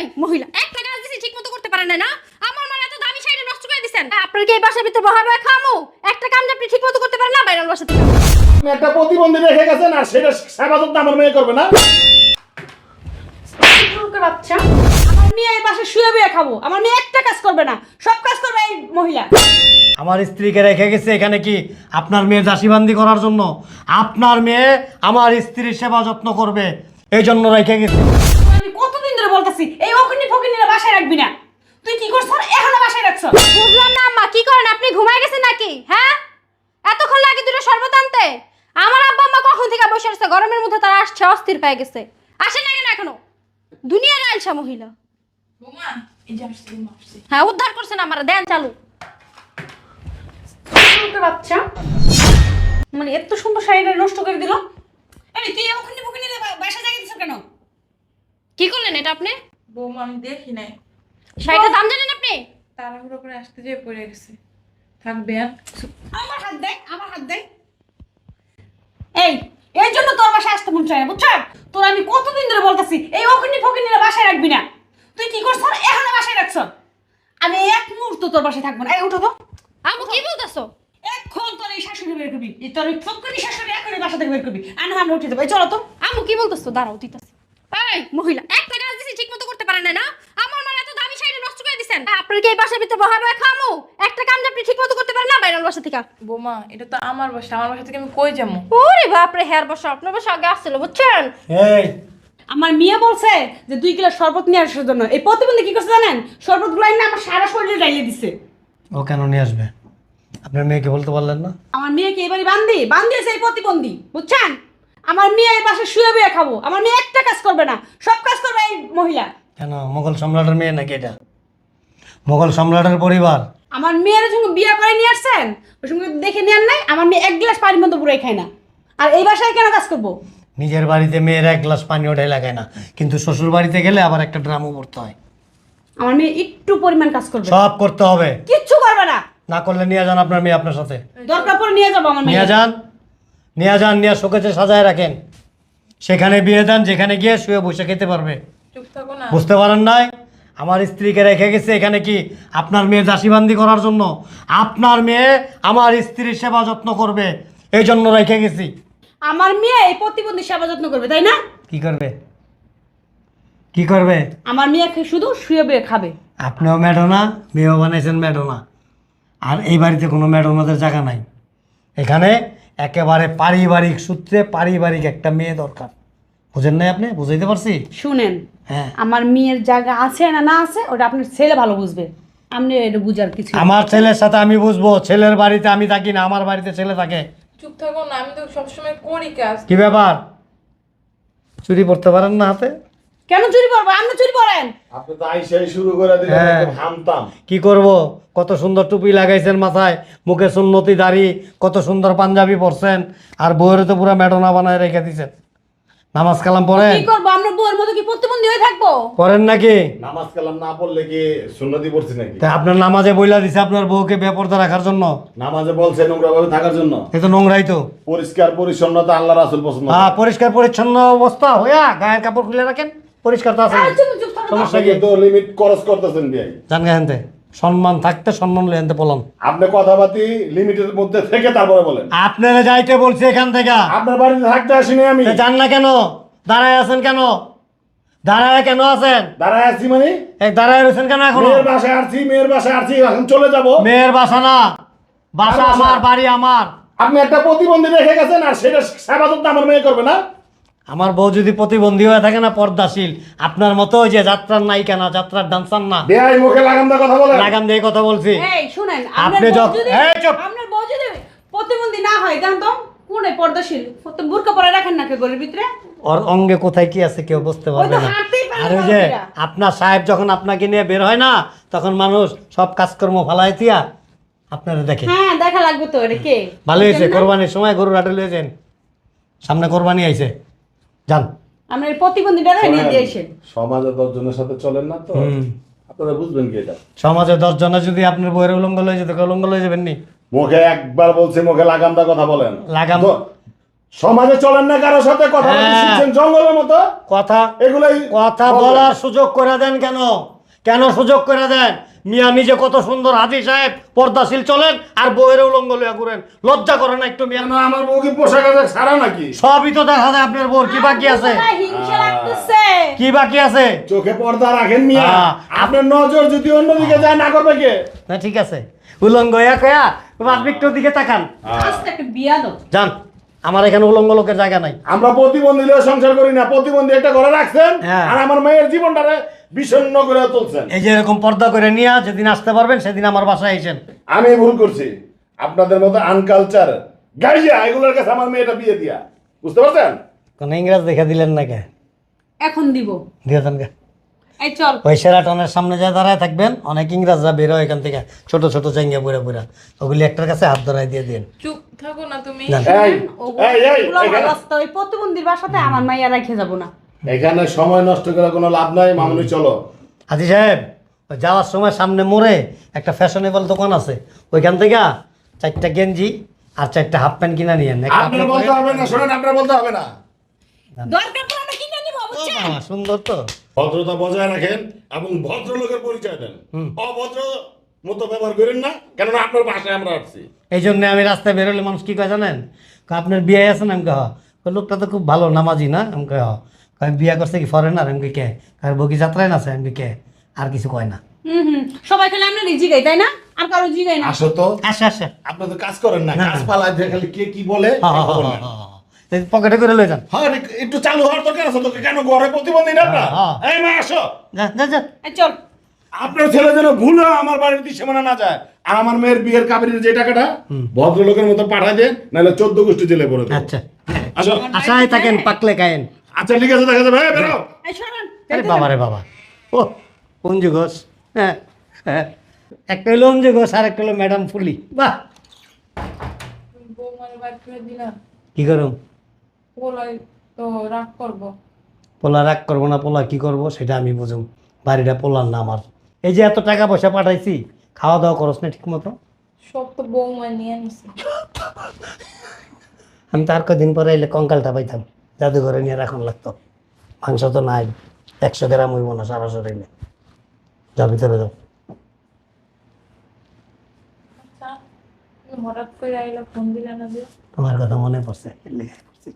এই মহিলা একটা কাজ দিছি ঠিক মতো করতে পারেন না না? আমার মা এত দামি শাড়ি নষ্ট করে দিছেন। আপনার কি এই বাসার ভিতরে খামু? একটা কাম আপনি ঠিক মতো করতে পারেন না বাইরের বাসা থেকে একটা প্রতিবন্ধী রেখে গেছেন আর সেটা সেবা যত্ন আমার মেয়ে করবে না। বাচ্চা আমার মেয়ে এই বাসায় শুয়ে বয়ে খাব। আমার মেয়ে একটা কাজ করবে না সব কাজ করবে এই মহিলা। আমার স্ত্রীকে রেখে গেছে এখানে কি আপনার মেয়ে দাসীবান্দি করার জন্য? আপনার মেয়ে আমার স্ত্রীর সেবা যত্ন করবে এই জন্য রেখে গেছে। আমি কতদিন বলতেছি এই অখনি ফকিনিরা বাসায় রাখবি না। তুই কি করছ? এখানে বাসায় রাখছ। বুঝলাম না আম্মা কি করেন? আপনি ঘুমায় গেছেন নাকি? হ্যাঁ? এতক্ষণ লাগে দুটো শরবত আনতে? আমার আব্বা আম্মা কখন থেকে বসে আছে? গরমের মধ্যে তারা আসছে অস্থির পেয়ে গেছে। আসেন না কেন এখনও? দুনিয়ার আইলসা মহিলা। আসছি আসছি। হ্যাঁ উদ্ধার করছেন আমার দেন চালু। বাচ্চা মানে এত সুন্দর শাড়িটা নষ্ট করে দিল। এই তুই অখনি ফকিনিরা বাসা জায়গা দিছ কেন? কি করলেন এটা আপনি? বৌমা আমি দেখি নাই। শাড়িটার দাম জানেন আপনি? তাড়াহুড়ো করে আসতে যেয়ে পড়ে গেছে। থাকবে আর আমার হাত দে আমার হাত দে এই এই জন্য তোর বাসায় আসতে মন চায় না বুঝছ? তোর আমি কতদিন ধরে বলতেছি এই অখনি ফকিনিরা বাসায় রাখবি না। তুই কি করছ? এখানে বাসায় রাখছ? আমি এক মুহূর্ত তোর বাসায় থাকব না। এই উঠো তো। আমু কি বলতেছো? এখন তোর এই শাশুড়ি বের করবি। এই তোর এই ফকরি শাশুড়ি এখনই বাসা থেকে বের করবি। আনা আমরা উঠে যাব। এই চলো তো। আমু কি বলতেছো? দাঁড়াও দিতেছি। এই মহিলা একটা কাজ দিছি ঠিক মতো করতে পারেন না আমার মা এত দামি শাড়ি নষ্ট করে দিছেন। আপনার কি এই বাসার ভিতরে খামু? একটা কাম আপনি ঠিক মতো করতে পারেন না বাইরের বাসা থেকে। বৌমা এটা তো আমার বাসা আমার বাসা থেকে আমি কই যাব? ওরে বাপরে হেয়ার বসা আপনার বাসা আগে আসছিল বুঝছেন? এই। আমার মেয়ে বলছে যে দুই কিলো শরবত নিয়ে আসার জন্য। এই প্রতিবন্ধী কি করছে জানেন? শরবত না আমার সারা শরীরে ডাইলে দিছে। ও কেন নিয়ে আসবে? আপনার মেয়েকে বলতে পারলেন না? আমার মেয়েকে এবারে বান্ধি বান্ধিয়েছে এই প্রতিবন্ধী বুঝছেন? আমার মেয়ে এই বাসায় শুয়ে বয়ে খাব। আমার মেয়ে একটা কাজ করবে না সব কাজ করবে এই মহিলা। কেন? মোগল সম্রাটের মেয়ে নাকি এটা? মোগল সম্রাটের পরিবার? আমার মেয়ের সঙ্গে বিয়ে করে নিয়ে আসছেন ওর সঙ্গে দেখে নেন নাই আমার মেয়ে এক গ্লাস পানির মতো পুরাই খায় না। আর এই বাসায় কেন কাজ করব? নিজের বাড়িতে মেয়ের এক গ্লাস পানি ওঠাই লাগায় না। কিন্তু শ্বশুর বাড়িতে গেলে আবার একটা ড্রামও পড়তে হয়। আমার মেয়ে একটু পরিমাণ কাজ করবে। সব করতে হবে। কিচ্ছু করবে না। না করলে নিয়ে যান আপনার মেয়ে আপনার সাথে। দরকার পড়ে নিয়ে যাব আমার নিয়ে মেয়ে যান। নিয়ে যান নিয়ে শোকেছে সাজায় রাখেন। সেখানে বিয়ে দেন যেখানে গিয়ে শুয়ে বসে খেতে পারবে। বুঝতে পারেন নাই? আমার স্ত্রীকে রেখে গেছে এখানে কি আপনার মেয়ে দাসীবান্দি করার জন্য? আপনার মেয়ে আমার স্ত্রীর সেবা যত্ন করবে এই জন্য রেখে গেছি। আমার মেয়ে এই প্রতিবন্ধী সেবা যত্ন করবে তাই না? কি করবে? কি করবে? আমার মেয়ে শুধু শুয়ে বয়ে খাবে। আপনিও ম্যাডোনা মেয়েও বানাইছেন ম্যাডোনা আর এই বাড়িতে কোনো ম্যাডোনাদের জায়গা নাই। এখানে একেবারে পারিবারিক সূত্রে পারিবারিক একটা মেয়ে দরকার। বুঝেন নাই আপনি? বুঝাইতে পারছি? শুনেন হ্যাঁ। আমার মেয়ের জায়গা আছে না না আছে ওটা আপনার ছেলে ভালো বুঝবে। আপনি এটা বুঝার কিছু আমার ছেলের সাথে আমি বুঝব ছেলের বাড়িতে আমি থাকি না আমার বাড়িতে ছেলে থাকে। চুপ থাকো না আমি তো সবসময় করি কাজ। কি ব্যাপার? চুরি করতে পারেন না হাতে? কেন চুরি করব? আপনি চুরি করেন। আপনি তো আইসাই শুরু করে দিলেন হ্যাঁ। একদম হামতাম। কি করব? কত সুন্দর টুপি লাগাইছেন মাথায় মুখে সুন্নতি দাড়ি কত সুন্দর পাঞ্জাবি পরছেন আর বউয়ের তো পুরো ম্যাডোনা বানায় রেখে দিছেন। নামাজ কালাম পড়েন। কি করব? আমরা বউয়ের মতো কি প্রতিবন্ধী হয়ে থাকব? পড়েন নাকি? নামাজ কালাম না পড়লে কি সুন্নতি পড়ছি নাকি? তা আপনার নামাজে বইলা দিছে আপনার বউকে বেপর্দা রাখার জন্য। নামাজে বলছে নোংরা ভাবে থাকার জন্য। এ তো নোংরাই তো। পরিষ্কার পরিচ্ছন্নতা আল্লাহ রাসুল পছন্দ হ্যাঁ পরিষ্কার পরিচ্ছন্ন অবস্থা হইয়া গায়ের কাপড় খুলে রাখেন। পরিষ্কার তো আছে। থাকো। সমস্যা কি? তো লিমিট ক্রস করতেছেন বিয়াই জান গাহেনতে সম্মান থাকতে সম্মান লেনতে পলন। আপনি কথাবার্তি লিমিটের মধ্যে থেকে তারপরে বলেন। আপনারা যাইতে বলছি এখান থেকে। আপনার বাড়িতে থাকতে আসিনি আমি। তা যান না কেন? দাঁড়ায় আছেন কেন? দাঁড়ায় কেন আছেন? দাঁড়ায় আছি মানে? এক দাঁড়ায় রয়েছেন কেন এখনও? মেয়ের বাসায় আসছি মেয়ের বাসায় আসছি এখন চলে যাব। মেয়ের বাসা না। বাসা? আমার বাড়ি আমার। আপনি একটা প্রতিবন্ধী রেখে গেছেন আর সেটা সেবা যত্ন আমার মেয়ে করবে না? আমার বউ যদি প্রতিবন্ধী হয়ে থাকে না পর্দাশীল। আপনার মতো ওই যে যাত্রার নায়িকা না যাত্রার ডান্সার না। বেআই মুখে লাগাম দা কথা বলেন লাগাম দিয়ে কথা বলছি। এই শুনেন আপনি যখন- যদি এই চুপ। আপনার বউ যদি প্রতিবন্ধী না হয় জান তো কোনে পর্দাশীল? তো বুরকা পরে রাখেন না কে গলির ভিতরে? ওর অঙ্গে কোথায় কি আছে কেউ বুঝতে পারবে না। আর ওই যে আপনার সাহেব যখন আপনাকে নিয়ে বের হয় না তখন মানুষ সব কাজকর্ম ফালাই দিয়া আপনারা দেখে হ্যাঁ দেখা লাগবে তো এটা কে? ভালো হয়েছে কোরবানির সময় গরু রাটে লিয়েছেন সামনে কোরবানি আইছে। যান। আমরা এই প্রতিবন্ধীটা নিয়ে দিয়ে এসে সমাজে দশজনের সাথে চলেন না তো? আপনারা বুঝবেন কি এটা? সমাজে দশ জনে যদি আপনার বইয়ের উলঙ্গ লয়ে যেত উলঙ্গ লয়ে যাবেন নি মুখে একবার বলছি মুখে লাগাম দা কথা বলেন। লাগাম সমাজে চলেন না কারোর সাথে কথা বলতে হ্যাঁ। শিখছেন জঙ্গলের মতো? কথা এগুলাই কথা বলার সুযোগ করে দেন কেন? কেন সুযোগ করে দেন? মিয়া নিজে কত সুন্দর হাজি সাহেব পর্দাশীল চলেন আর বউয়ের উলঙ্গ লইয়া ঘুরেন। লজ্জা করে না একটু মিয়া? কেন আমার বউ কি পোশাক আশাক সারা নাকি? সবই তো দেখা যায় আপনার বউর কি বাকি আছে? কি বাকি আছে? চোখে পর্দা রাখেন মিয়া। আপনার নজর যদি অন্যদিকে যায় না করবে কে? না ঠিক আছে। উলঙ্গ হইয়া কয়া আপনি একটু দিকে তাকান। আজকে একটা বিয়া দাও। যান আমার এখানে উলঙ্গ লোকের জায়গা নাই। আমরা প্রতিবন্ধী সংসার করি না। প্রতিবন্ধী একটা ঘরে রাখছেন হ্যাঁ। আর আমার মেয়ের জীবনটারে বিষণ্ণ করে তুলছেন। এই যে এরকম পর্দা করে নিয়ে যেদিন আসতে পারবেন সেদিন আমার বাসায় এসেন আমি ভুল করছি। আপনাদের মতো আনকালচার গাইয়া এগুলোর কাছে আমার মেয়েটা বিয়ে দিয়া। বুঝতে পারছেন? কোন ইংরেজ দেখে দিলেন না কে এখন দিব। দিয়ে দেন কে এই চল। ওই সেরাটনের সামনে যা দাঁড়ায় থাকবেন অনেক ইংরাজরা বেরো এখান থেকে ছোট ছোট চাঙ্গা পুরা পুরা। ওগুলি একটার কাছে হাত ধরাই দিয়ে দিন। চুপ থাকো না তুমি। এই এই এই ওগুলো এখানে- ওই প্রতিবন্ধীর বাসাতে আমার মাইয়া রেখে যাব না। এখানে সময় নষ্ট করে কোনো লাভ নাই মামুনি চলো। হাজি সাহেব যাওয়ার সময় সামনে মোড়ে একটা ফ্যাশনেবল দোকান আছে। ওইখান থেকে চারটা গেঞ্জি আর চারটা হাফ প্যান্ট কিনা নিয়েন একটা আপনার আপনি বলতে হবে না শোনেন আপনার বলতে হবে না। দরকার পড়লে আমরা কিনে নিব বুঝছেন? সুন্দর তো। ভদ্রতা বজায় রাখেন এবং ভদ্রলোকের পরিচয় দেন। অভদ্র মতো ব্যবহার করেন না কেননা আপনার বাসায় আমরা আসছি। এই জন্য আমি রাস্তায় বেরোলে মানুষ কি কয় জানেন? কয়, আপনার বিয়ে আছে না? আমি কহ লোকটা তো খুব ভালো নামাজি না? আমি কয় "হ।" কয় বিয়ে করছে কি ফরেনার আমি কে? কার বগি যাত্রায় না আছে? আমি কে? আর কিছু কয় না। হুম হুম। সবাই খেলে আমরা জিগাই তাই না? আর কারও জিগাই না। আসো তো। আসে আসে। আপনি তো কাজ করেন না কাজ পালায় খালি কে কি বলে খবর। পকেটে করে লই যান। হ্যাঁ রে, একটু চালু হওয়ার দরকার আছে তোকে কেন ঘরে প্রতিবন্ধী না আপনার? হ্যাঁ, এই মা আসো। যা যা যা। এই চল। আপনার ছেলে যেন ভুলে আমার বাড়ির সীমানা না যায়। আর আমার মেয়ের বিয়ের কাবিরের যে টাকাটা ভদ্রলোকের মতো পাঠায় দেন নাহলে চোদ্দ গোষ্ঠী জেলে পড়ে দেন আচ্ছা। আসো। আশায় থাকেন পাকলে খায়েন। আচ্ছা ঠিক আছে দেখা যাবে। হ্যাঁ, বেরো। এই আরে বাবা রে বাবা। ও অঞ্জু ঘোষ। হ্যাঁ হ্যাঁ। একটা হলো অঞ্জু ঘোষ আর একটা হলো ম্যাডাম ফুলি। বাহ! কি করুম পোলাই তো রাগ করব। পোলা রাগ করব না পোলা কি করব সেটা আমি বুঝুম। বাড়িটা পোলার না আমার। এই যে এত টাকা পয়সা পাঠাইছি খাওয়া দাওয়া করস না ঠিক মতো সব তো বৌমা নিয়ে আমি তার কদিন পরে এলে কঙ্কালটা পাইতাম। জাদুঘরে নিয়ে এখন লাগতো মাংস তো নাই একশো গ্রাম হইব না সারা শরীরে। যা ভিতরে যাও। আচ্ছা তোমার কথা মনে পড়ছে। লিগে করছি।